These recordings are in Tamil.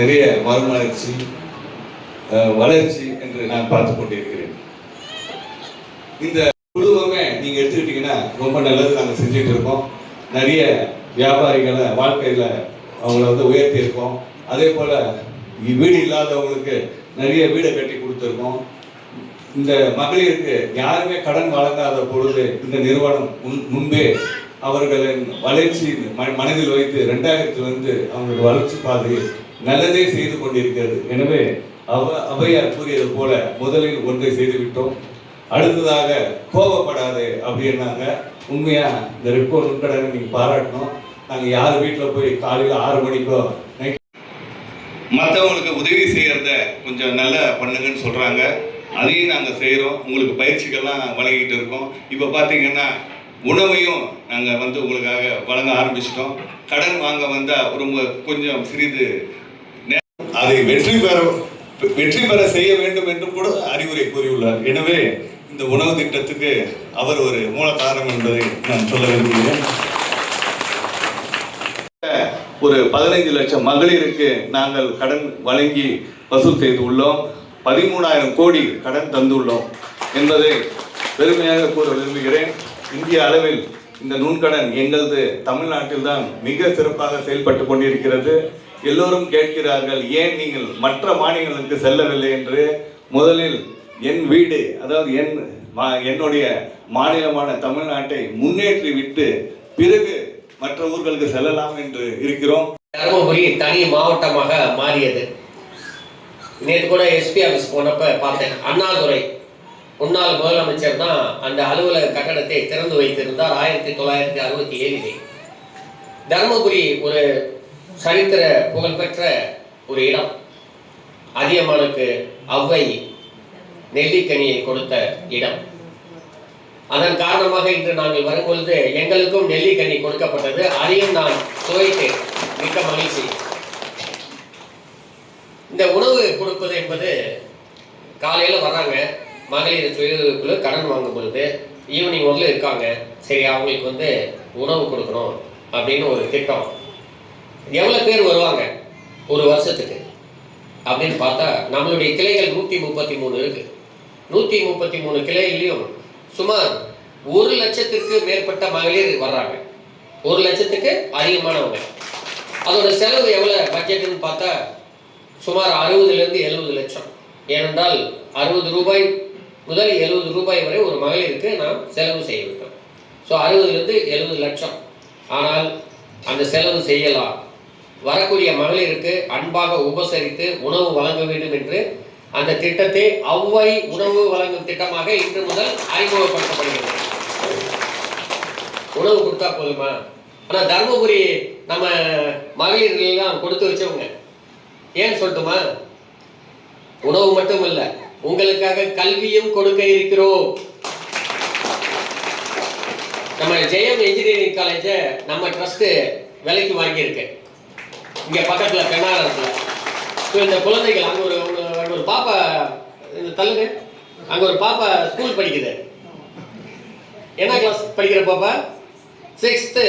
நிறைய மறுமலர்ச்சி வளர்ச்சி என்று நான் பார்த்து கொண்டிருக்கிறேன். இந்த குழுவமே நீங்க எடுத்துக்கிட்டீங்கன்னா ரொம்ப நல்லது நாங்க செஞ்சுட்டு இருக்கோம். நிறைய வியாபாரிகளை வாழ்க்கையில அவங்கள வந்து உயர்த்தி இருக்கோம் அதே போல வீடு இல்லாதவங்களுக்கு நிறைய வீடை கட்டி கொடுத்துருக்கோம். இந்த மகளிருக்கு யாருமே கடன் வழங்காத பொழுது இந்த நிறுவனம் முன்- முன்பே அவர்களின் வளர்ச்சி மனதில் வைத்து ரெண்டாயிரத்துல இருந்து அவங்களுடைய வளர்ச்சி பாதையில் நல்லதே செய்து கொண்டிருக்கிறது. எனவே அவ அவையார் கூறியது போல முதலில் ஒன்றை செய்து விட்டோம் அடுத்ததாக கோபப்படாது அப்படின்னாங்க உண்மையா இந்த ரெட்கோ நுண்கடனை நீங்கள் பாராட்டணும். நாங்கள் யார் வீட்டில் போய் காலையில் ஆறு மணிக்கோ நைட் மற்றவங்களுக்கு உதவி செய்கிறத கொஞ்சம் நல்லா பண்ணுங்கன்னு சொல்கிறாங்க அதையும் நாங்கள் செய்கிறோம் உங்களுக்கு பயிற்சிகள்லாம் வழங்கிட்டு இருக்கோம். இப்போ பார்த்தீங்கன்னா உணவையும் நாங்கள் வந்து உங்களுக்காக வழங்க ஆரம்பிச்சிட்டோம். கடன் வாங்க வந்தால் ரொம்ப கொஞ்சம் சிறிது அதை வெற்றி பெற வெற்றி பெற செய்ய வேண்டும் என்று கூட அறிவுரை கூறியுள்ளார். எனவே இந்த உணவு திட்டத்துக்கு அவர் ஒரு மூல காரணம் என்பதை நான் சொல்ல விரும்புகிறேன். ஒரு பதினைந்து லட்சம் மகளிருக்கு நாங்கள் கடன் வழங்கி வசூல் செய்து உள்ளோம் பதிமூணாயிரம் கோடி கடன் தந்துள்ளோம் என்பதை பெருமையாக கூற விரும்புகிறேன். இந்திய அளவில் இந்த நுண்கடன் எங்களது தமிழ்நாட்டில்தான் மிக சிறப்பாக செயல்பட்டு கொண்டிருக்கிறது. எல்லோரும் கேட்கிறார்கள் ஏன் நீங்கள் மற்ற மாநிலங்களுக்கு செல்லவில்லை என்று? முதலில் என் வீடு அதாவது என் மா- என்னுடைய மாநிலமான தமிழ்நாட்டை முன்னேற்றி விட்டு பிறகு மற்ற ஊர்களுக்கு செல்லலாம் என்று இருக்கிறோம். தருமபுரி தனி மாவட்டமாக மாறியது. நேற்று கூட எஸ்பி ஆஃபீஸ் போனப்ப பார்த்தேன். அண்ணாதுரை முன்னாள் முதலமைச்சர் தான் அந்த அலுவலக கட்டடத்தை திறந்து வைத்திருந்தார் ஆயிரத்தி தொள்ளாயிரத்தி அறுபத்தி ஏழிலே. தருமபுரி ஒரு சரித்திர புகழ்பெற்ற ஒரு இடம். அதியமானுக்கு அவ்வை நெல்லிக்கனியை கொடுத்த இடம். அதன் காரணமாக இன்று நாங்கள் வரும்பொழுது எங்களுக்கும் நெல்லிக்கனி கொடுக்கப்பட்டது. அதையும் நான் சுவைத்தேன் மிக்க மகிழ்ச்சி. இந்த உணவு கொடுப்பது என்பது காலையில் வர்றாங்க. மகளிர் சுயக்குழு கடன் வாங்கும் பொழுது ஈவினிங் ஒன்றில் இருக்காங்க. சரி அவங்களுக்கு வந்து உணவு கொடுக்கணும் அப்படின்னு ஒரு திட்டம். எவ்வளோ பேர் வருவாங்க? ஒரு வருஷத்துக்கு. அப்படின்னு பார்த்தா நம்மளுடைய கிளைகள் நூற்றி முப்பத்தி மூணு இருக்கு. நூற்றி முப்பத்தி மூணு கிளைகள்லையும் சுமார் ஒரு லட்சத்துக்கு மேற்பட்ட மகளிர் வர்றாங்க. ஒரு லட்சத்துக்கு அதிகமானவங்க. அதோட செலவு எவ்வளோ பட்ஜெட்டுன்னு பார்த்தா சுமார் அறுபதுலேருந்து எழுபது லட்சம். ஏனென்றால் அறுபது ரூபாய் முதல் எழுபது ரூபாய் வரை ஒரு மகளிருக்கு நாம் செலவு செய்ய வேண்டும் ஸோ அறுபதுலேருந்து எழுபது லட்சம். ஆனால் அந்த செலவு செய்யலாம். வரக்கூடிய மகளிருக்கு அன்பாக உபசரித்து உணவு வழங்க வேண்டும் என்று அந்த திட்டத்தை அவ்வை உணவு வழங்கும் திட்டமாக இன்று முதல் அறிமுகப்படுத்தப்படுகிறது. உணவு கொடுத்தா போதுமா? ஆனால் தர்மபுரி நம்ம மகளிர்கள்லாம் கொடுத்து வச்சவங்க. ஏன் சொல்லட்டுமா? உணவு மட்டும் இல்லை உங்களுக்காக கல்வியும் கொடுக்க இருக்கிறோம். நம்ம ஜெயம் இன்ஜினியரிங் காலேஜை நம்ம ட்ரஸ்ட்டு விலைக்கு வாங்கியிருக்கு. இங்கே பக்கத்தில் பெண்ணாக பெண்ணாரத்துல ஸோ இந்த குழந்தைகள் அங்கே ஒரு அங்கே ஒரு பாப்பா இந்த தள்ளுங்க அங்கே ஒரு பாப்பா ஸ்கூல் படிக்குது. என்ன கிளாஸ் படிக்கிற பாப்பா? சிக்ஸ்த்து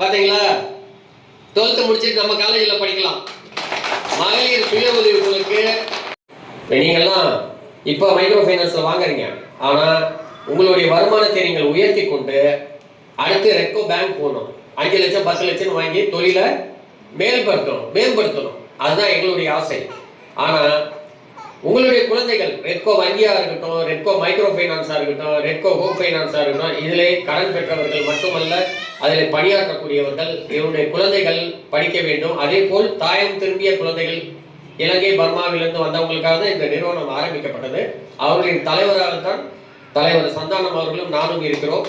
பார்த்தீங்களா டுவெல்த்து முடிச்சுட்டு நம்ம காலேஜில் படிக்கலாம். மகளிர் சுய உதவி நீங்கள்லாம் இப்போ மைக்ரோ ஃபைனான்ஸில் வாங்குறீங்க. ஆனால் உங்களுடைய வருமானத்தை நீங்கள் உயர்த்தி கொண்டு அடுத்து ரெக்கோ பேங்க் போகணும். அஞ்சு லட்சம் பத்து லட்சம் வாங்கி தொழிலை மேம்படுத்தணும் மேம்படுத்தணும். அதுதான் எங்களுடைய ஆசை. ஆனால் உங்களுடைய குழந்தைகள் ரெட்கோ வங்கியா இருக்கட்டும் ரெட்கோ மைக்ரோ ஃபைனான்ஸாக இருக்கட்டும் ரெட்கோ ஹோம் ஃபைனான்ஸாக இருக்கட்டும் இதிலே கடன் பெற்றவர்கள் மட்டுமல்ல அதில் பணியாற்றக்கூடியவர்கள் இவருடைய குழந்தைகள் படிக்க வேண்டும். அதே போல் தாயம் திரும்பிய குழந்தைகள் இலங்கை பர்மாவிலிருந்து வந்தவங்களுக்காக இந்த நிறுவனம் ஆரம்பிக்கப்பட்டது. அவர்களின் தலைவராக தான் தலைவர் சந்தானம் அவர்களும் நானும் இருக்கிறோம்.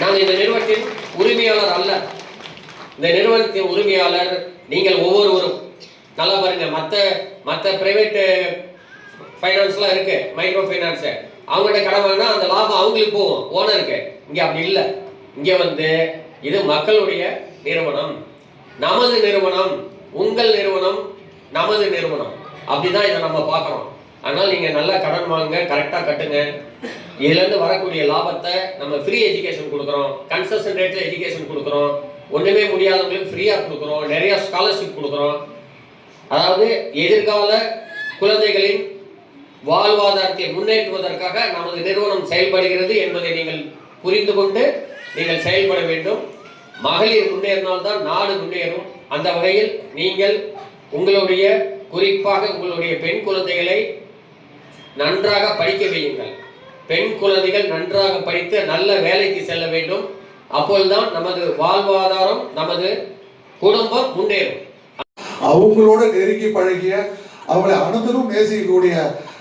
நாங்கள் இந்த நிறுவனத்தின் உரிமையாளர் அல்ல. இந்த நிறுவனத்தின் உரிமையாளர் நீங்கள் ஒவ்வொருவரும். நல்லா பாருங்க மற்ற மற்ற பிரைவேட் ஃபைனான்ஸ்லாம் இருக்கு மைக்ரோ ஃபைனான்ஸு அவங்கள்ட்ட கடன் வாங்கினா அந்த லாபம் அவங்களுக்கு போகும் ஓனருக்கு இங்கே அப்படி இல்லை. இங்கே வந்து இது மக்களுடைய நிறுவனம். நமது நிறுவனம் உங்கள் நிறுவனம் நமது நிறுவனம். அப்படிதான் இதை நம்ம பார்க்குறோம். அதனால் நீங்கள் நல்லா கடன் வாங்க கரெக்டாக கட்டுங்க. இதுலேருந்து வரக்கூடிய லாபத்தை நம்ம ஃப்ரீ எஜுகேஷன் கொடுக்குறோம். கன்செஷன் ரேட்டில் எஜுகேஷன் கொடுக்குறோம். ஒன்றுமே முடியாதவங்களுக்கு ஃப்ரீயாக கொடுக்குறோம். நிறைய ஸ்காலர்ஷிப் கொடுக்குறோம். அதாவது எதிர்கால குழந்தைகளின் வாழ்வாதாரத்தை முன்னேற்றுவதற்காக நமது நிறுவனம் செயல்படுகிறது என்பதை நீங்கள் புரிந்து கொண்டு நீங்கள் செயல்பட வேண்டும். மகளிர் முன்னேறினால்தான் நாடு முன்னேறும். அந்த வகையில் நீங்கள் உங்களுடைய குறிப்பாக உங்களுடைய பெண் குழந்தைகளை நன்றாக படிக்க வையுங்கள். பெண் குழந்தைகள் நன்றாக படித்து நல்ல வேலைக்கு செல்ல வேண்டும். அப்பொழுதுதான் நமது வாழ்வாதாரம் நமது குடும்பம் முன்னேறும். அவங்களோட நெருங்கி பழகிய அவங்களை அனுதினம் நேசிக்கக்கூடிய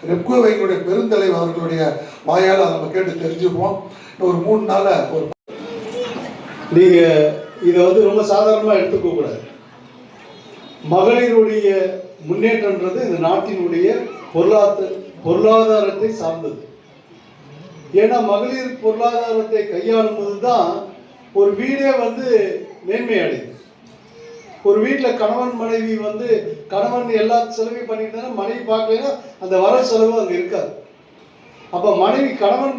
ரெப்கோ வங்கியுடைய பெருந்தலைவர் அவர்களுடைய வாயால் அதை நம்ம கேட்டு தெரிஞ்சுக்குவோம் ஒரு மூணு நாள ஒரு நீங்க இதை வந்து ரொம்ப சாதாரணமாக எடுத்துக்க கூடாது. மகளிருடைய முன்னேற்றம்ன்றது இந்த நாட்டினுடைய பொருளாதார பொருளாதாரத்தை சார்ந்தது. ஏன்னா மகளிர் பொருளாதாரத்தை கையாளும் போது தான் ஒரு வீடே வந்து மேன்மை அடையுது. ஒரு வீட்டில் கணவன் மனைவி வந்து கணவன் எல்லா செலவையும் பண்ணிட்டு மனைவி பார்க்கலைன்னா அந்த வர செலவு அங்கே இருக்காது. அப்போ மனைவி கணவன்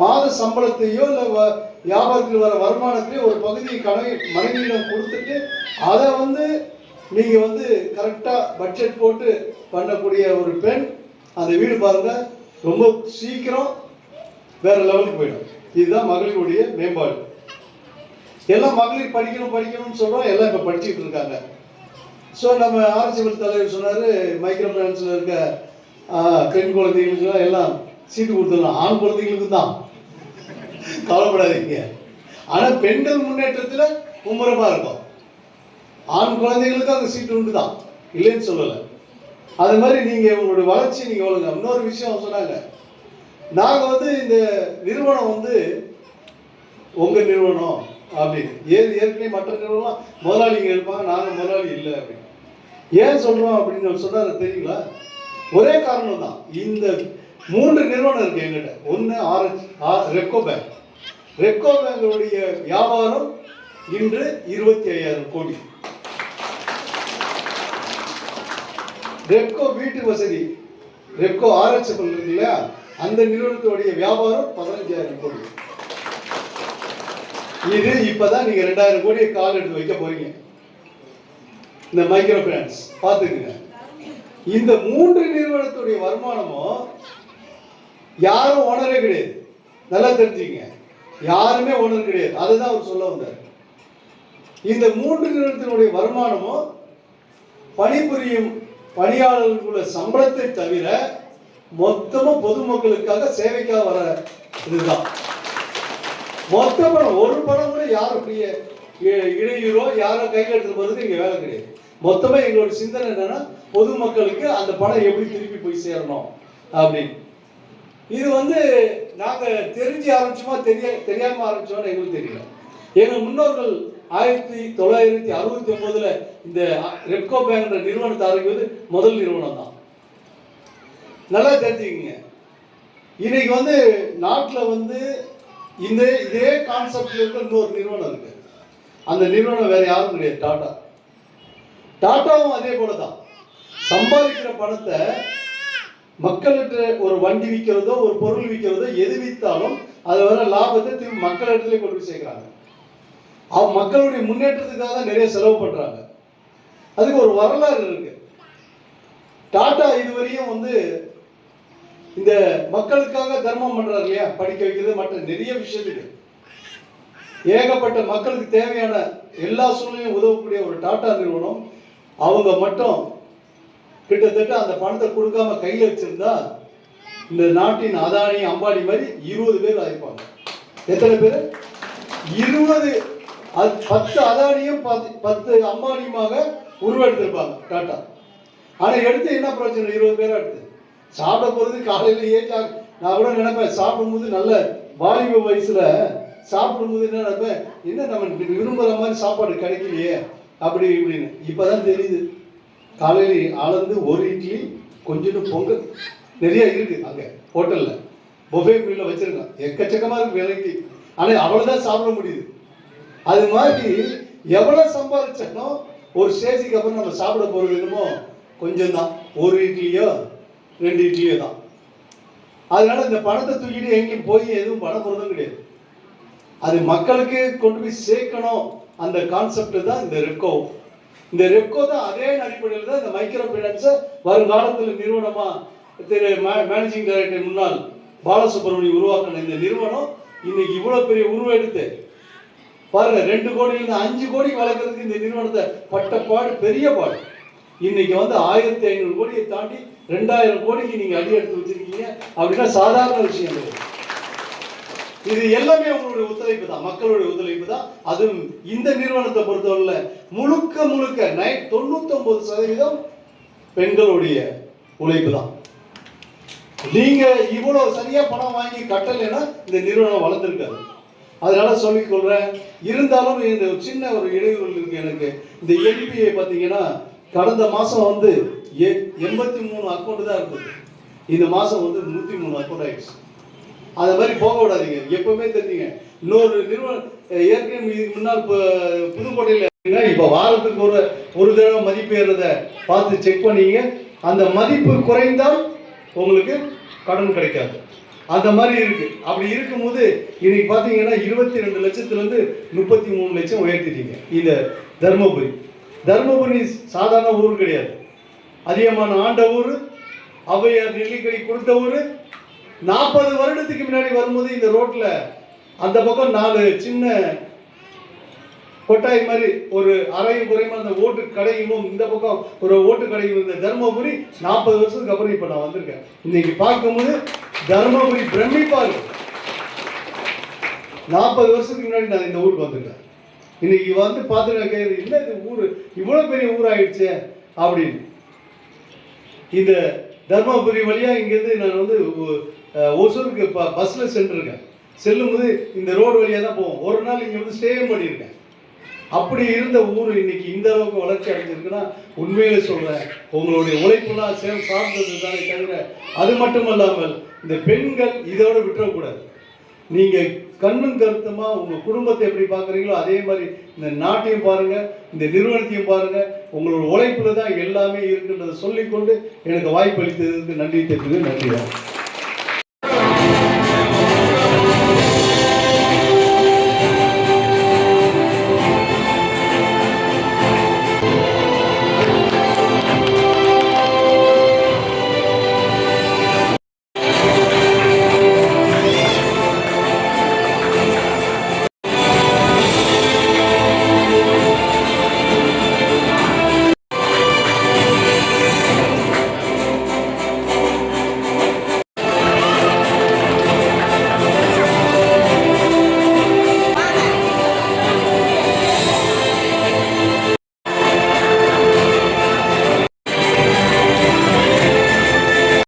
மாத சம்பளத்தையோ இல்லை வியாபாரத்தில் வர வருமானத்திலேயோ ஒரு பகுதியை கணவி மனைவியிடம் கொடுத்துட்டு அதை வந்து நீங்கள் வந்து கரெக்டாக பட்ஜெட் போட்டு பண்ணக்கூடிய ஒரு பெண் அந்த வீடு பாருங்கள் ரொம்ப சீக்கிரம் வேற லெவலுக்கு போயிடும். இதுதான் மகளிருடைய மேம்பாடு. எல்லாம் மகளிர் படிக்கணும் படிக்கணும்னு சொல்கிறோம் எல்லாம் இப்போ படிச்சுட்டு இருக்காங்க. ஸோ நம்ம ஆர்சிபல் தலைவர் சொன்னார் மைக்ரோ ஃபைனான்ஸில் இருக்க பெண் குழந்தைகளுக்கு எல்லாம் சீட்டு கொடுத்துடலாம். ஆண் குழந்தைகளுக்கு தான் கவலைப்படாதீங்க. ஆனால் பெண்கள் முன்னேற்றத்தில் மும்முரமாக இருக்கும். ஆண் குழந்தைகளுக்கு அந்த சீட்டு உண்டு தான் இல்லைன்னு சொல்லலை. அது மாதிரி நீங்கள் உங்களுடைய வளர்ச்சி நீங்கள் வளருங்க. இன்னொரு விஷயம் சொன்னாங்க. நாங்கள் வந்து இந்த நிறுவனம் வந்து உங்கள் நிறுவனம். அப்படின்னு. ஏது ஏற்கனவே மற்ற நிறுவனம் முதலாளிங்க இருப்பாங்க நாங்கள் முதலாளி இல்லை அப்படின்னு. ஏன் சொல்கிறோம் அப்படின்னு சொன்னார் தெரியுங்களா? ஒரே காரணம் தான். இந்த மூன்று நிறுவனம் இருக்கு எங்கிட்ட ஒன்று ஆர் ரெப்கோ பேங்க். ரெப்கோ பேங்குடைய வியாபாரம் இன்று இருபத்தி ஐயாயிரம் கோடி. ரெப்கோ வீட்டு வசதி ரெப்கோ ஆராய்ச்சி இருக்கு இல்லையா அந்த நிறுவனத்துடைய வியாபாரம் பதினஞ்சாயிரம் கோடி. இது இப்பதான் நீங்க ரெண்டாயிரம் கோடியை கால் எடுத்து வைக்க போறீங்க. இந்த மைக்ரோ ஃபைனான்ஸ் பார்த்துக்குங்க. இந்த மூன்று நிறுவனத்துடைய வருமானமும் யாரும் ஓனரே கிடையாது. நல்லா தெரிஞ்சுங்க யாருமே ஓனர் கிடையாது. அதுதான் அவர் சொல்ல வந்தார். இந்த மூன்று நிறுவனத்தினுடைய வருமானமும் பணிபுரியும் பணியாளர்களுக்குள்ள சம்பளத்தை தவிர மொத்தமும் பொதுமக்களுக்காக சேவைக்காக வர இதுதான். மொத்த படம் ஒரு படம் கூட யாரும் ஃப்ரீய இடையூறோ யாரோ கையில் எடுத்து போகிறது இங்கே வேலை கிடையாது. மொத்தமாக எங்களோட சிந்தனை என்னன்னா பொதுமக்களுக்கு அந்த படம் எப்படி திருப்பி போய் சேரணும் அப்படின்னு. இது வந்து நாங்கள் தெரிஞ்சு ஆரம்பிச்சோமா தெரிய தெரியாமல் ஆரம்பிச்சோம்னு எங்களுக்கு தெரியல. எங்கள் முன்னோர்கள் ஆயிரத்தி தொள்ளாயிரத்தி அறுபத்தி ஒன்பதுல இந்த ரெப்கோ பேங்க்ன்ற நிறுவனத்தை ஆரம்பிப்பது முதல் நிறுவனம் தான். நல்லா தெரிஞ்சுக்கங்க. இன்னைக்கு வந்து நாட்டில் வந்து இதே இதே கான்செப்ட்ல இருக்க இன்னொரு நிறுவனம் இருக்கு. அந்த நிறுவனம் வேற யாரும் கிடையாது டாடா டாட்டாவும் அதே போல தான் சம்பாதிக்கிற பணத்தை மக்களிட ஒரு வண்டி விற்கிறதோ ஒரு பொருள் விற்கிறதோ எது விற்றாலும் அது வர லாபத்தை திரும்பி மக்கள் இடத்துல கொண்டு போய் சேர்க்குறாங்க. அவங்க மக்களுடைய முன்னேற்றத்துக்காக தான் நிறைய செலவு பண்றாங்க. அதுக்கு ஒரு வரலாறு இருக்கு. டாடா இதுவரையும் வந்து இந்த மக்களுக்காக தர்மம் பண்றாரு இல்லையா? படிக்க வைக்கிறது மற்ற நிறைய விஷயத்துக்கு. ஏகப்பட்ட மக்களுக்கு தேவையான எல்லா சூழ்நிலையும் உதவக்கூடிய ஒரு டாடா நிறுவனம். அவங்க மட்டும் கிட்டத்தட்ட அந்த பணத்தை கொடுக்காம கையில் வச்சிருந்தா இந்த நாட்டின் அதானி அம்பானி மாதிரி இருபது பேர் ஆயிருப்பாங்க. எத்தனை பேர்? இருபது. அது பத்து அதானியும் பத்து பத்து அம்பானியுமாக உருவெடுத்திருப்பாங்க டாட்டா. ஆனால் எடுத்து என்ன பிரச்சனை இருபது பேராக எடுத்து? சாப்பிட போகிறது காலையிலேயே நான் கூட நினைப்பேன் சாப்பிடும்போது நல்ல வாலிப வயசுல சாப்பிடும்போது என்ன நினைப்பேன் என்ன நம்ம விரும்புகிற மாதிரி சாப்பாடு கிடைக்கலையே அப்படி இப்படின்னு. இப்போதான் தெரியுது. காலையில் அளந்து ஒரு இட்லி கொஞ்சோண்டு பொங்கல் நிறைய இருக்கு அங்கே ஹோட்டலில். பொஃபே மீலில் வச்சுருக்கோம். எக்கச்சக்கமாக இருக்கு விலைக்கு ஆனால் அவ்வளோ தான் சாப்பிட முடியுது. அது மாதிரி எவ்வளோ சம்பாதிச்சாலும் ஒரு ஸ்டேஜுக்கு அப்புறம் நம்ம சாப்பிட போகிறது என்னமோ கொஞ்சம் தான் ஒரு இட்லியோ ரெண்டு இட்லியே தான் அதனால இந்த பணத்தை தூக்கிட்டு எங்கேயும் போய் எதுவும் பண்ண போகிறதும் கிடையாது. அது மக்களுக்கு கொண்டு போய் சேர்க்கணும். அந்த கான்செப்ட் தான் இந்த ரெக்கோ. இந்த ரெப்கோ தான் அதே அடிப்படையில் தான் இந்த மைக்ரோ ஃபைனான்ஸை வருங்காலத்தில் நிறுவனமா திரு மேனேஜிங் டைரக்டர் முன்னாள் பாலசுப்ரமணியம் உருவாக்கின இந்த நிறுவனம் இன்னைக்கு இவ்வளோ பெரிய உருவம் எடுத்து பாருங்க ரெண்டு கோடியிலிருந்து அஞ்சு கோடி வளர்க்கறதுக்கு இந்த நிறுவனத்தை பட்ட பாடு பெரிய பாடு. இன்னைக்கு வந்து ஆயிரத்தி ஐநூறு கோடியை தாண்டி ரெண்டாயிரம் கோடிக்கு நீங்க அடி எடுத்து வச்சிருக்கீங்க அப்படின்னா சாதாரண விஷயம் இல்லை இது எல்லாமே உங்களுடைய ஒத்துழைப்பு தான் மக்களுடைய ஒத்துழைப்பு தான். அதுவும் இந்த நிறுவனத்தை பொறுத்தவரையில முழுக்க முழுக்க நை தொண்ணூத்தொன்பது சதவீதம் பெண்களுடைய உழைப்பு தான். நீங்க இவ்வளவு சரியா பணம் வாங்கி கட்டலைன்னா இந்த நிறுவனம் வளர்ந்துருக்காது. அதனால சொல்லிக் கொள்றேன் இருந்தாலும் இந்த சின்ன ஒரு இடையூறு இருக்கு எனக்கு. இந்த என்பிஏ பார்த்தீங்கன்னா கடந்த மாசம் வந்து எ- எண்பத்தி மூணு அக்கௌண்ட் தான் இருந்தது. இந்த மாசம் வந்து நூத்தி மூணு அக்கௌண்ட் ஆயிடுச்சு. அதை மாதிரி போக விடாதீங்க. எப்பவுமே தெரிஞ்சுங்க. இன்னொரு நிறுவனம் ஏற்கனவே இதுக்கு முன்னால் இப்போ புதுக்கோட்டையில் இப்போ வாரத்துக்கு ஒரு ஒரு தடவை மதிப்பு ஏறத பார்த்து செக் பண்ணீங்க. அந்த மதிப்பு குறைந்தால் உங்களுக்கு கடன் கிடைக்காது. அந்த மாதிரி இருக்கு. அப்படி இருக்கும்போது இன்னைக்கு பார்த்தீங்கன்னா இருபத்தி ரெண்டு லட்சத்துலேருந்து முப்பத்தி மூணு லட்சம் உயர்த்திட்டீங்க. இந்த தருமபுரி. தருமபுரி சாதாரண ஊர் கிடையாது. அதிகமான ஆண்ட ஊர் அவையார் நெல்லிக்கடி கொடுத்த ஊர். நாற்பது வருடத்துக்கு முன்னாடி வரும்போது இந்த ரோட்டில் அந்த பக்கம் நாலு சின்ன கொட்டாய் மாதிரி ஒரு அரையும் குறையுமா அந்த ஓட்டு கடையும் இந்த பக்கம் ஒரு ஓட்டு கடையும் இருந்த தருமபுரி நாற்பது வருஷத்துக்கு அப்புறம் இப்போ நான் வந்திருக்கேன். இன்னைக்கு பார்க்கும்போது தருமபுரி பிரமிப்பாக நாற்பது வருஷத்துக்கு முன்னாடி நான் இந்த ஊருக்கு வந்திருக்கேன். இன்னைக்கு வந்து பார்த்து நான் என்ன இது ஊர்? இவ்வளோ பெரிய ஊர் அப்படின்னு. இந்த தர்மபுரி வழியாக இங்கேருந்து நான் வந்து ஒசூருக்கு ப பஸ்ஸில் சென்றிருக்கேன். செல்லும்போது இந்த ரோடு வழியாக தான் போவோம். ஒரு நாள் இங்கே வந்து ஸ்டேயும் பண்ணியிருக்கேன். அப்படி இருந்த ஊர் இன்னைக்கு இந்த அளவுக்கு வளர்ச்சி அடைஞ்சிருக்குன்னா உண்மையிலே சொல்கிறேன் உங்களுடைய உழைப்புலாம் சேர் சார்ந்தது தானே தவிர அது மட்டுமல்லாமல் இந்த பெண்கள் இதோட விட்டுறக்கூடாது. நீங்கள் கண்ணும் கருத்துமா உங்க குடும்பத்தை எப்படி பார்க்குறீங்களோ அதே மாதிரி இந்த நாட்டையும் பாருங்க இந்த நிறுவனத்தையும் பாருங்க. உங்களோட உழைப்புல தான் எல்லாமே இருக்குன்றதை சொல்லிக்கொண்டு எனக்கு வாய்ப்பு அளித்ததுக்கு நன்றி தெரிவித்து நன்றி.